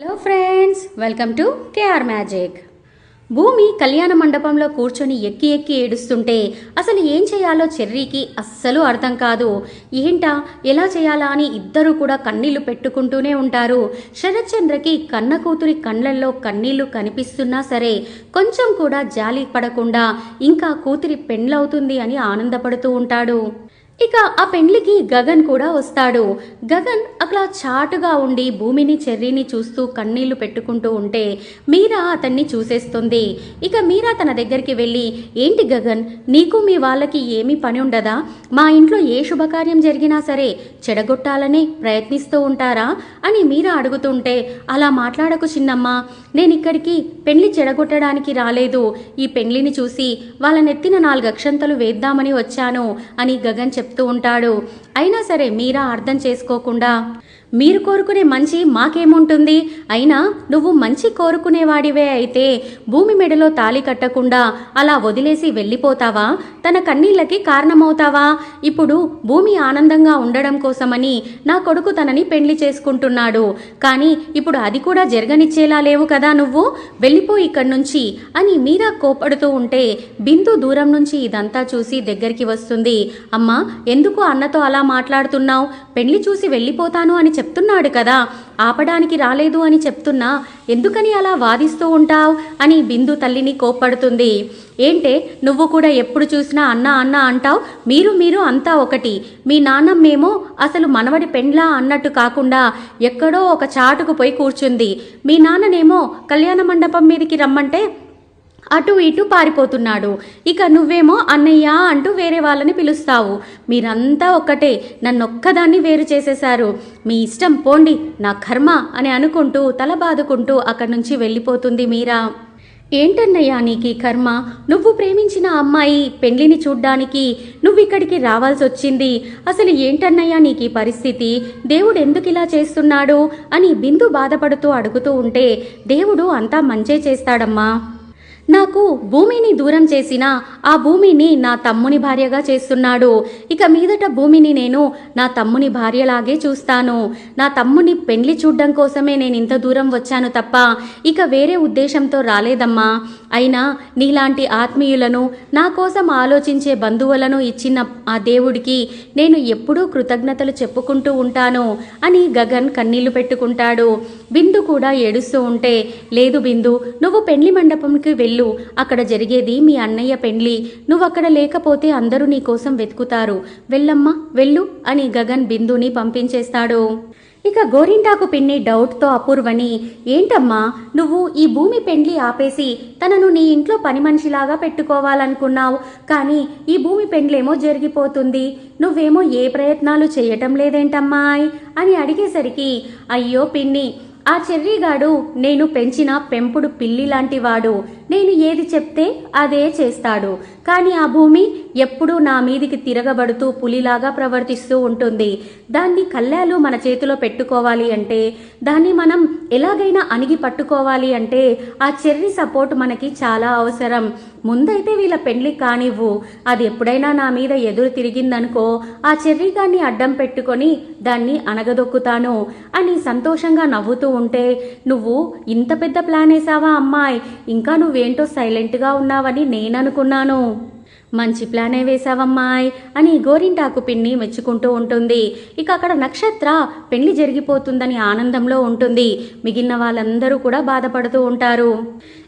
Hello friends welcome to KR magic భూమి కళ్యాణ మండపంలో కూర్చొని ఎక్కి ఎక్కి ఏడుస్తుంటే అసలు ఏం చేయాలో చెర్రీకి అస్సలు అర్థం కాదు. ఏంటా? ఎలా చేయాలా అని ఇద్దరూ కూడా కన్నీళ్ళు పెట్టుకుంటూనే ఉంటారు. శరత్చంద్రకి కన్న కూతురి కళ్ళల్లో కన్నీళ్ళు కనిపిస్తున్నా సరే కొంచెం కూడా జాలి పడకుండా ఇంకా కూతురి పెండ్లవుతుంది అని ఆనందపడుతూ ఉంటాడు. ఇక ఆ పెండ్లికి గగన్ కూడా వస్తాడు. గగన్ అట్లా చాటుగా ఉండి భూమిని చెర్రీని చూస్తూ కన్నీళ్ళు పెట్టుకుంటూ ఉంటే మీరా అతన్ని చూసేస్తుంది. ఇక మీరా తన దగ్గరికి వెళ్ళి ఏంటి గగన్ నీకు మీ వాళ్ళకి ఏమీ పని ఉండదా? మా ఇంట్లో ఏ శుభకార్యం జరిగినా సరే చెడగొట్టాలని ప్రయత్నిస్తూ ఉంటారా? అని మీరా అడుగుతుంటే అలా మాట్లాడకు చిన్నమ్మ. నేను ఇక్కడికి పెళ్ళి చెడగొట్టడానికి రాలేదు. ఈ పెళ్ళిని చూసి వాళ్ళ నెత్తిన నాలుగు అక్షంతలు వేద్దామని వచ్చాను అని గగన్ చెప్తూ ఉంటాడు. అయినా సరే మీరా అర్థం చేసుకోకుండా మీరు కోరుకునే మంచి మాకేముంటుంది? అయినా నువ్వు మంచి కోరుకునేవాడివే అయితే భూమి మెడలో తాళి కట్టకుండా అలా వదిలేసి వెళ్ళిపోతావా? తన కన్నీళ్ళకి కారణమవుతావా? ఇప్పుడు భూమి ఆనందంగా ఉండడం కోసమని నా కొడుకు తనని పెళ్ళి చేసుకుంటున్నాడు. కానీ ఇప్పుడు అది కూడా జరగనిచ్చేలా లేవు కదా నువ్వు? వెళ్ళిపో ఇక్కడి నుంచి అని మీరా కోపడుతూ ఉంటే బిందు దూరం నుంచి ఇదంతా చూసి దగ్గరికి వస్తుంది. అమ్మా ఎందుకు అన్నతో అలా మాట్లాడుతున్నావు? పెళ్ళి చూసి వెళ్ళిపోతాను అని చెప్తున్నాడు కదా. ఆపడానికి రాలేదు అని చెప్తున్నా. ఎందుకని అలా వాదిస్తూ ఉంటావు? అని బిందు తల్లిని కోప్పడుతుంది. ఏంటే నువ్వు కూడా ఎప్పుడు చూసినా అన్న అన్న అంటావు? మీరు మీరు అంతా ఒకటి. మీ నాన్నమ్మేమో అసలు మనవడి పెండ్లా అన్నట్టు కాకుండా ఎక్కడో ఒక చాటుకు పోయి కూర్చుంది. మీ నాన్ననేమో కళ్యాణ మండపం మీదకి రమ్మంటే అటు ఇటు పారిపోతున్నాడు. ఇక నువ్వేమో అన్నయ్య అంటూ వేరే వాళ్ళని పిలుస్తావు. మీరంతా ఒక్కటే. నన్నొక్కదాన్ని వేరు చేసేశారు. మీ ఇష్టం పోండి నా కర్మ అని అనుకుంటూ తల బాదుకుంటూ అక్కడి నుంచి వెళ్ళిపోతుంది మీరా. ఏంటన్నయ్యా నీకీ కర్మ? నువ్వు ప్రేమించిన అమ్మాయి పెళ్ళిని చూడ్డానికి నువ్వు ఇక్కడికి రావాల్సి వచ్చింది అసలు ఏంటన్నయ్యా నీకు ఈ పరిస్థితి? దేవుడు ఎందుకు ఇలా చేస్తున్నాడు? అని బిందు బాధపడుతూ అడుగుతూ ఉంటే దేవుడు అంతా మంచే చేస్తాడమ్మా. నాకు భూమిని దూరం చేసిన ఆ భూమిని నా తమ్ముని భార్యగా చేస్తున్నాడు. ఇక మీదట భూమిని నేను నా తమ్ముని భార్యలాగే చూస్తాను. నా తమ్ముని పెండ్లి చూడ్డం కోసమే నేను ఇంత దూరం వచ్చాను తప్ప ఇక వేరే ఉద్దేశంతో రాలేదమ్మా. అయినా నీలాంటి ఆత్మీయులను నా కోసం ఆలోచించే బంధువులను ఇచ్చిన ఆ దేవుడికి నేను ఎప్పుడూ కృతజ్ఞతలు చెప్పుకుంటూ ఉంటాను అని గగన్ కన్నీళ్ళు పెట్టుకుంటాడు. బిందు కూడా ఏడుస్తూ ఉంటే లేదు బిందు నువ్వు పెండ్లి మండపంకి వెళ్ళు. అక్కడ జరిగేది మీ అన్నయ్య పెండ్లి. నువ్వు అక్కడ లేకపోతే అందరూ నీ కోసం వెతుకుతారు. వెళ్ళమ్మా వెళ్ళు అని గగన్ బిందుని పంపించేస్తాడు. ఇక గోరింటాకు పిన్ని డౌట్తో అపూర్వని ఏంటమ్మా నువ్వు ఈ భూమి పెండ్లి ఆపేసి తనను నీ ఇంట్లో పని మనిషిలాగా పెట్టుకోవాలనుకున్నావు. కానీ ఈ భూమి పెండ్లేమో జరిగిపోతుంది. నువ్వేమో ఏ ప్రయత్నాలు చేయటం లేదేంటమ్మాయ్? అని అడిగేసరికి అయ్యో పిన్ని ఆ చెర్రీగాడు నేను పెంచిన పెంపుడు పిల్లి లాంటివాడు నేను ఏది చెప్తే అదే చేస్తాడు. కానీ ఆ భూమి ఎప్పుడూ నా మీదికి తిరగబడుతూ పులిలాగా ప్రవర్తిస్తూ ఉంటుంది. దాన్ని కళ్ళాలు మన చేతిలో పెట్టుకోవాలి అంటే దాన్ని మనం ఎలాగైనా అణిగి పట్టుకోవాలి అంటే ఆ చెర్రీ సపోర్ట్ మనకి చాలా అవసరం. ముందైతే వీళ్ళ పెళ్ళి కానివ్వు. అది ఎప్పుడైనా నా మీద ఎదురు తిరిగిందనుకో ఆ చెర్రీగాన్ని అడ్డం పెట్టుకొని దాన్ని అణగదొక్కుతాను అని సంతోషంగా నవ్వుతూ ఉంటే నువ్వు ఇంత పెద్ద ప్లాన్ వేసావా అమ్మాయి? ఇంకా నువ్వేంటో సైలెంట్గా ఉన్నావని నేననుకున్నాను. మంచి ప్లానే వేశావమ్మాయ్ అని గోరింటాకు పిన్ని మెచ్చుకుంటూ ఉంటుంది. ఇక అక్కడ నక్షత్ర పెళ్ళి జరిగిపోతుందని ఆనందంలో ఉంటుంది. మిగిలిన వాళ్ళందరూ కూడా బాధపడుతూ ఉంటారు.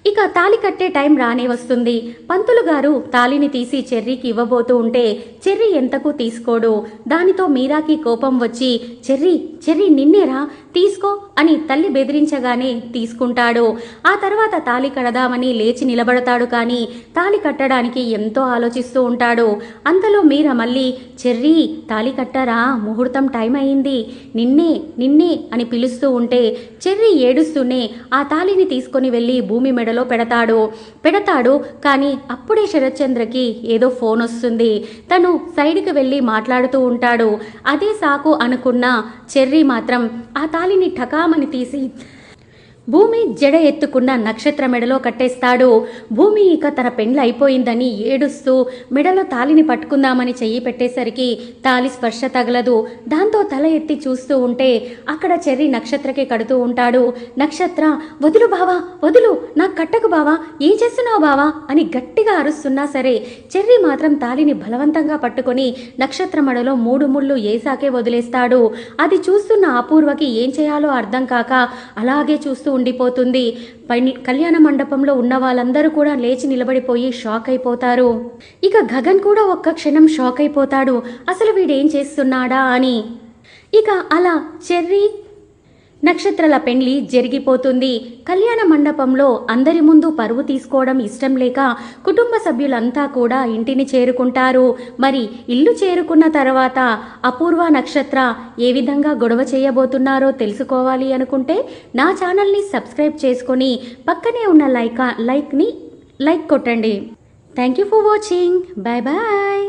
ఇక తాలి కట్టే టైం రానే వస్తుంది. పంతులు గారు తాలిని తీసి చెర్రీకి ఇవ్వబోతూ ఉంటే చెర్రీ ఎంతకు తీసుకోడు? దానితో మీరాకి కోపం వచ్చి చెర్రీ చెర్రీ నిన్నేరా? తీసుకో అని తల్లి బెదిరించగానే తీసుకుంటాడు. ఆ తర్వాత తాలి కడదామని లేచి నిలబడతాడు కానీ తాలి కట్టడానికి ఎంతో ఆలోచన ఆలోచిస్తూ ఉంటాడు. అంతలో మీర మళ్ళీ చెర్రీ తాళి కట్టరా? ముహూర్తం టైం అయింది. నిన్నే నిన్నే అని పిలుస్తూ ఉంటే చెర్రీ ఏడుస్తూనే ఆ తాళిని తీసుకొని వెళ్ళి భూమి మెడలో పెడతాడు. పెడతాడు కానీ అప్పుడే శరత్చంద్రకి ఏదో ఫోన్ వస్తుంది. తను సైడ్కి వెళ్ళి మాట్లాడుతూ ఉంటాడు. అదే సాకు అనుకున్న చెర్రీ మాత్రం ఆ తాళిని ఠకామని తీసి భూమి జడ ఎత్తుకున్న నక్షత్ర మెడలో కట్టేస్తాడు. భూమి ఇక తన పెండ్లు అయిపోయిందని ఏడుస్తూ మెడలో తాలిని పట్టుకుందామని చెయ్యి పెట్టేసరికి తాలి స్పర్శ తగలదు. దాంతో తల ఎత్తి చూస్తూ ఉంటే అక్కడ చెర్రి నక్షత్రకి కడుతూ ఉంటాడు. నక్షత్ర వదులు బావా వదులు నాకు కట్టకు బావా ఏం చేస్తున్నావు బావా? అని గట్టిగా అరుస్తున్నా సరే చెర్రి మాత్రం తాలిని బలవంతంగా పట్టుకొని నక్షత్ర మెడలో మూడు ముళ్ళు ఏసాకే వదిలేస్తాడు. అది చూస్తున్న అపూర్వకి ఏం చేయాలో అర్థం కాక అలాగే చూస్తూ ఉండిపోతుంది. కళ్యాణ మండపంలో ఉన్న వాళ్ళందరూ కూడా లేచి నిలబడిపోయి షాక్ అయిపోతారు. ఇక గగన్ కూడా ఒక్క క్షణం షాక్ అయిపోతాడు. అసలు వీడేం చేస్తున్నాడా అని. ఇక అలా చెర్రీ నక్షత్రాల పెండ్లి జరిగిపోతుంది. కళ్యాణ మండపంలో అందరి ముందు పరువు తీసుకోవడం ఇష్టం లేక కుటుంబ సభ్యులంతా కూడా ఇంటిని చేరుకుంటారు. మరి ఇల్లు చేరుకున్న తర్వాత అపూర్వ నక్షత్ర ఏ విధంగా గొడవ చేయబోతున్నారో తెలుసుకోవాలి అనుకుంటే నా ఛానల్ని సబ్స్క్రైబ్ చేసుకొని పక్కనే ఉన్న లైక్ లైక్ని లైక్ కొట్టండి. Thank you for watching. Bye bye